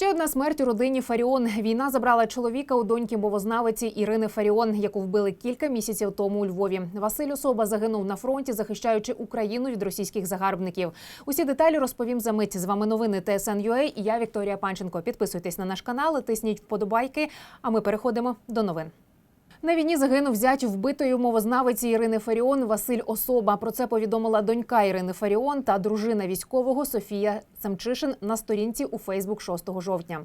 Ще одна смерть у родині Фаріон. Війна забрала чоловіка у доньки мовознавиці Ірини Фаріон, яку вбили кілька місяців тому у Львові. Василь Особа загинув на фронті, захищаючи Україну від російських загарбників. Усі деталі розповім за мить. З вами новини ТСН.UA і я Вікторія Панченко. Підписуйтесь на наш канал, тисніть вподобайки. А ми переходимо до новин. На війні загинув зять вбитої мовознавиці Ірини Фаріон Василь Особа. Про це повідомила донька Ірини Фаріон та дружина військового Софія Семчишин на сторінці у Фейсбук 6 жовтня.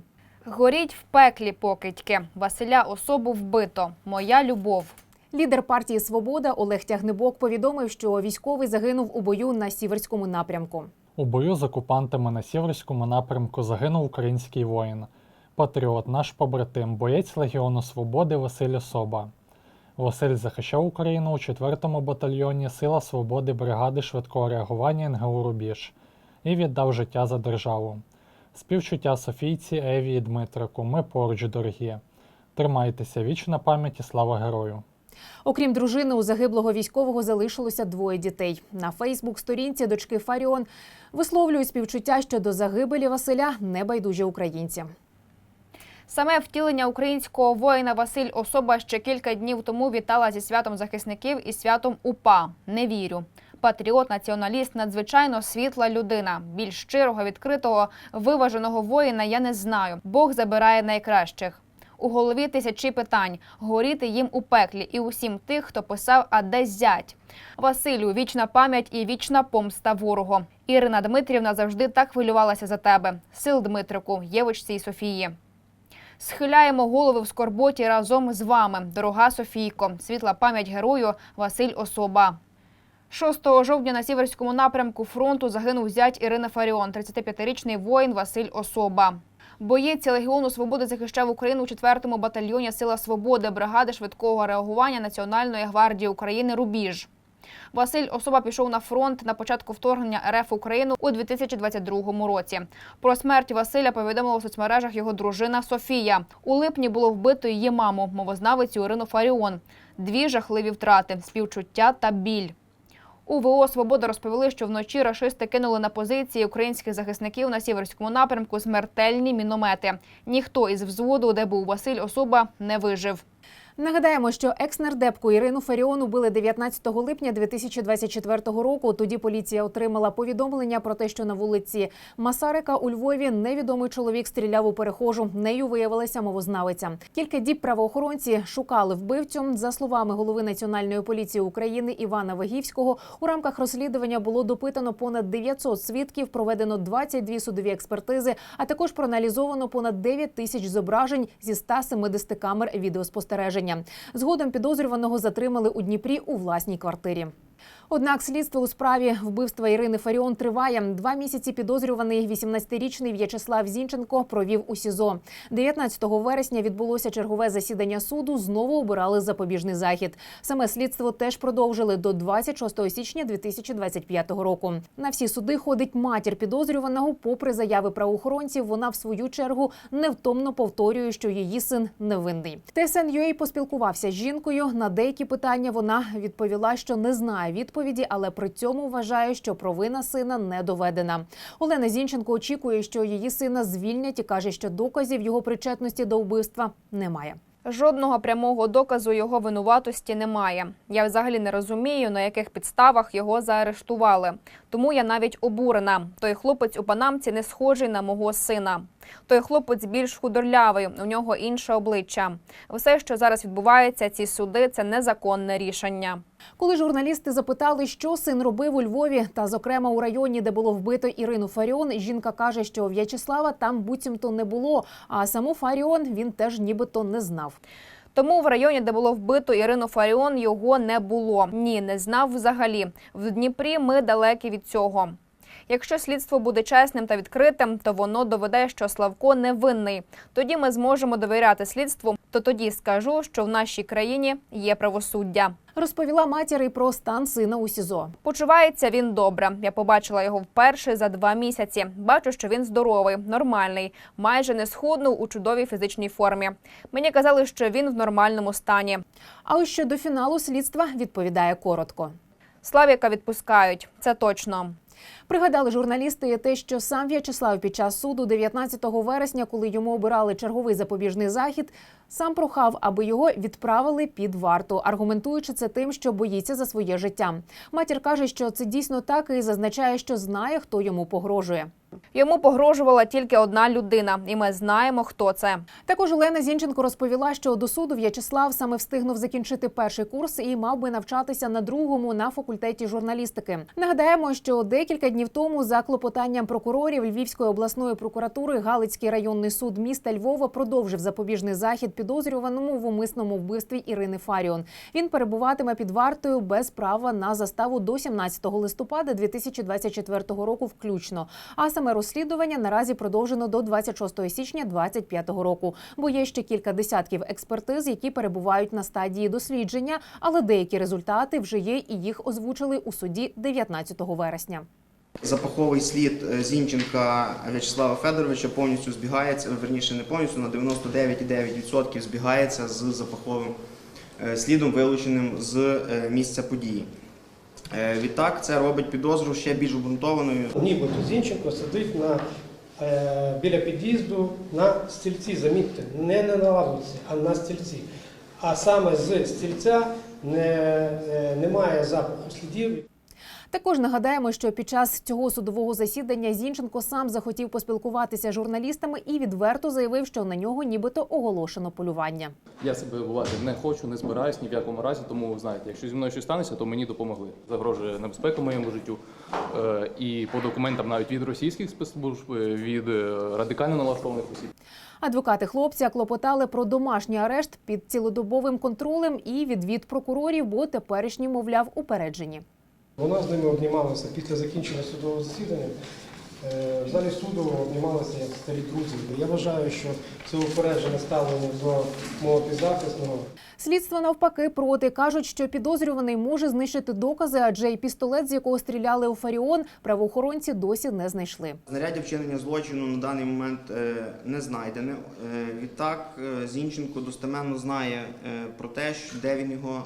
Горіть в пеклі покидьки. Василя особу вбито. Моя любов. Лідер партії Свобода Олег Тягнебок повідомив, що військовий загинув у бою на сіверському напрямку. У бою з окупантами на Сіверському напрямку загинув український воїн, патріот, наш побратим, боєць Легіону Свободи Василь Особа. Василь захищав Україну у 4-му батальйоні Сила Свободи бригади швидкого реагування НГУ Рубіж і віддав життя за державу. Співчуття Софійці, Еві і Дмитрику. Ми поруч, дорогі. Тримайтеся, вічна пам'ять і слава герою. Окрім дружини, у загиблого військового залишилося двоє дітей. На Фейсбук-сторінці дочки Фаріон висловлюють співчуття щодо загибелі Василя небайдужі українці. Саме втілення українського воїна Василь особа ще кілька днів тому вітала зі святом захисників і святом УПА. Не вірю. Патріот, націоналіст, надзвичайно світла людина. Більш щирого, відкритого, виваженого воїна я не знаю. Бог забирає найкращих. У голові тисячі питань, горіти їм у пеклі і усім тих, хто писав, а де зять. Василю, вічна пам'ять і вічна помста ворогу. Ірина Дмитрівна завжди так хвилювалася за тебе. Сил Дмитрику, Євочці і Софії. Схиляємо голови в скорботі разом з вами, дорога Софійко, світла пам'ять герою Василь Особа. 6 жовтня на сіверському напрямку фронту загинув зять Ірина Фаріон, 35-річний воїн Василь Особа. Боєць Легіону Свободи захищав Україну у 4-му батальйоні Сила Свободи бригади швидкого реагування Національної гвардії України Рубіж. Василь особа пішов на фронт на початку вторгнення РФ в Україну у 2022 році. Про смерть Василя повідомила у соцмережах його дружина Софія. У липні було вбито її маму, мовознавицю Ірину Фаріон. Дві жахливі втрати, співчуття та біль. У ВО Свобода розповіли, що вночі рашисти кинули на позиції українських захисників на сіверському напрямку смертельні міномети. Ніхто із взводу, де був Василь особа, не вижив. Нагадаємо, що екс-нардепку Ірину Фаріон убили 19 липня 2024 року. Тоді поліція отримала повідомлення про те, що на вулиці Масарика у Львові невідомий чоловік стріляв у перехожу. Нею виявилася мовознавиця. Кілька діб правоохоронці шукали вбивцю. За словами голови Національної поліції України Івана Вагівського, у рамках розслідування було допитано понад 900 свідків, проведено 22 судові експертизи, а також проаналізовано понад 9 тисяч зображень зі 170 камер відеоспостереження. Згодом підозрюваного затримали у Дніпрі у власній квартирі. Однак слідство у справі вбивства Ірини Фаріон триває. Два місяці підозрюваний 18-річний В'ячеслав Зінченко провів у СІЗО. 19 вересня відбулося чергове засідання суду. Знову обирали запобіжний захід. Саме слідство теж продовжили до 26 січня 2025 року. На всі суди ходить матір підозрюваного. Попри заяви правоохоронців, вона в свою чергу невтомно повторює, що її син невинний. ТСН.UA поспілкувався з жінкою. На деякі питання вона відповіла, що не знає відповіді, але при цьому вважає, що провина сина не доведена. Олена Зінченко очікує, що її сина звільнять і каже, що доказів його причетності до вбивства немає. Жодного прямого доказу його винуватості немає. Я взагалі не розумію, на яких підставах його заарештували. Тому я навіть обурена. Той хлопець у панамці не схожий на мого сина. Той хлопець більш худорлявий, у нього інше обличчя. Все, що зараз відбувається, ці суди це незаконне рішення. Коли журналісти запитали, що син робив у Львові, та зокрема у районі, де було вбито Ірину Фаріон, жінка каже, що В'ячеслава там буцімто не було. А саму Фаріон він теж нібито не знав. Тому в районі, де було вбито Ірину Фаріон, його не було. Ні, не знав взагалі. В Дніпрі ми далекі від цього. Якщо слідство буде чесним та відкритим, то воно доведе, що Славко невинний. Тоді ми зможемо довіряти слідству. То тоді скажу, що в нашій країні є правосуддя. Розповіла матір і про стан сина у СІЗО. Почувається він добре. Я побачила його вперше за два місяці. Бачу, що він здоровий, нормальний, майже не схуднув у чудовій фізичній формі. Мені казали, що він в нормальному стані. А ось щодо фіналу слідства відповідає коротко. Славіка відпускають. Це точно. Пригадали журналісти те, що сам В'ячеслав під час суду 19 вересня, коли йому обирали черговий запобіжний захід, сам прохав, аби його відправили під варту, аргументуючи це тим, що боїться за своє життя. Матір каже, що це дійсно так, і зазначає, що знає, хто йому погрожує. Йому погрожувала тільки одна людина, і ми знаємо, хто це. Також Олена Зінченко розповіла, що до суду В'ячеслав саме встигнув закінчити перший курс і мав би навчатися на другому на факультеті журналістики. Нагадаємо, що декілька днів тому за клопотанням прокурорів Львівської обласної прокуратури Галицький районний суд міста Львова продовжив запобіжний захід підозрюваному в умисному вбивстві Ірини Фаріон. Він перебуватиме під вартою без права на заставу до 17 листопада 2024 року, включно. А саме розслідування наразі продовжено до 26 січня 2025 року. Бо є ще кілька десятків експертиз, які перебувають на стадії дослідження, але деякі результати вже є, і їх озвучили у суді 19 вересня. Запаховий слід е, Зінченка В'ячеслава Федоровича повністю збігається, верніше не повністю, на 99,9% збігається з запаховим е, слідом, вилученим з е, місця події. Е, Відтак, це робить підозру ще більш обґрунтованою. Нібито Зінченко сидить на, е, біля під'їзду на стільці, замітьте, не на лавці, а на стільці. А саме з стільця не, е, немає запаху слідів. Також нагадаємо, що під час цього судового засідання Зінченко сам захотів поспілкуватися з журналістами і відверто заявив, що на нього нібито оголошено полювання. Я себе бувати не хочу, не збираюсь ні в якому разі, тому ви знаєте, якщо зі мною щось станеться, то мені допомогли. Загрожує небезпека моєму життю. Е, І по документам навіть від російських спецслужб, е, від е, радикально налаштованих осіб. Адвокати хлопця клопотали про домашній арешт під цілодобовим контролем і відвід прокурорів, бо теперішні, мовляв, упереджені. Вона з ними обнімалася після закінчення судового засідання. е, В залі суду обнімалися як старі друзі. Я вважаю, що це упереджене ставлення до мого підзахисного. Слідство навпаки проти кажуть, що підозрюваний може знищити докази, адже й пістолет, з якого стріляли у Фаріон, правоохоронці досі не знайшли. Знаряддя вчинення злочину на даний момент е, не знайдене. Е, Відтак, е, Зінченко достеменно знає про те, де він його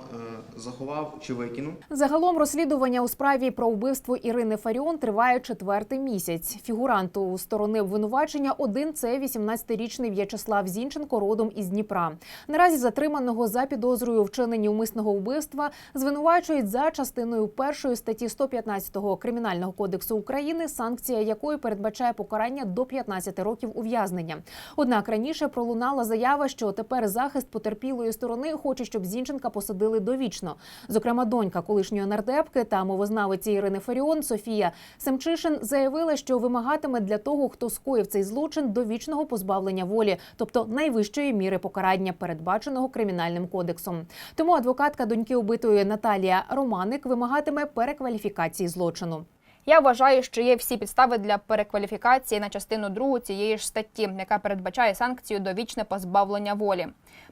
заховав чи викинув. Загалом розслідування у справі про вбивство Ірини Фаріон триває четвертий місяць. Фігуранту у сторони обвинувачення один це 18-річний В'ячеслав Зінченко, родом із Дніпра. Наразі затриманого за підозрою у вчиненні умисного вбивства звинувачують за частиною першої статті 115 кримінального кодексу України, санкція якої передбачає покарання до 15 років ув'язнення. Однак раніше пролунала заява, що тепер захист потерпілої сторони хоче, щоб Зінченка посадили довічно. Зокрема, донька колишньої нардепки та мовознавиці Ірини Фаріон Софія Семчишин заявила, що вимагатиме для того, хто скоїв цей злочин, довічного позбавлення волі, тобто найвищої міри покарання, передбаченого кримінальним кодексом. Тому адвокатка доньки убитої Наталія Романик вимагатиме перекваліфікації злочину. Я вважаю, що є всі підстави для перекваліфікації на частину другу цієї ж статті, яка передбачає санкцію довічне позбавлення волі.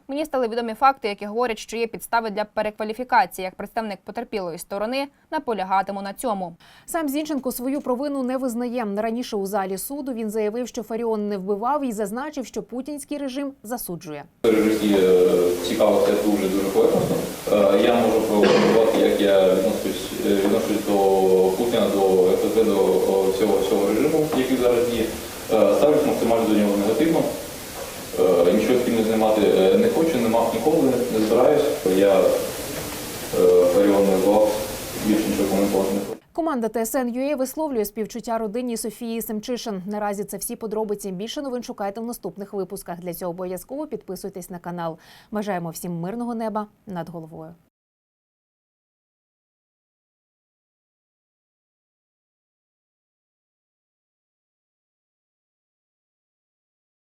Мені стали відомі факти, які говорять, що є підстави для перекваліфікації. Як представник потерпілої сторони наполягатиму на цьому. Сам Зінченко свою провину не визнає. Раніше у залі суду він заявив, що Фаріон не вбивав і зазначив, що путінський режим засуджує. Житті е, цікавився дуже дуже поверхностно. Е, Я можу прокоментувати, як я відношусь, е, відношусь до Путіна, до ФСБ, до всього цього режиму, який зараз діє. Е, Ставлюсь максимально до нього негативно. Е, Нічого з ким не знімати е, не хочу, не мав ніколи, не збираюсь. Я е, Фаріон більше нічого не хочу. Команда ТСН.UA висловлює співчуття родині Софії Семчишин. Наразі це всі подробиці. Більше новин шукайте в наступних випусках. Для цього обов'язково підписуйтесь на канал. Бажаємо всім мирного неба над головою.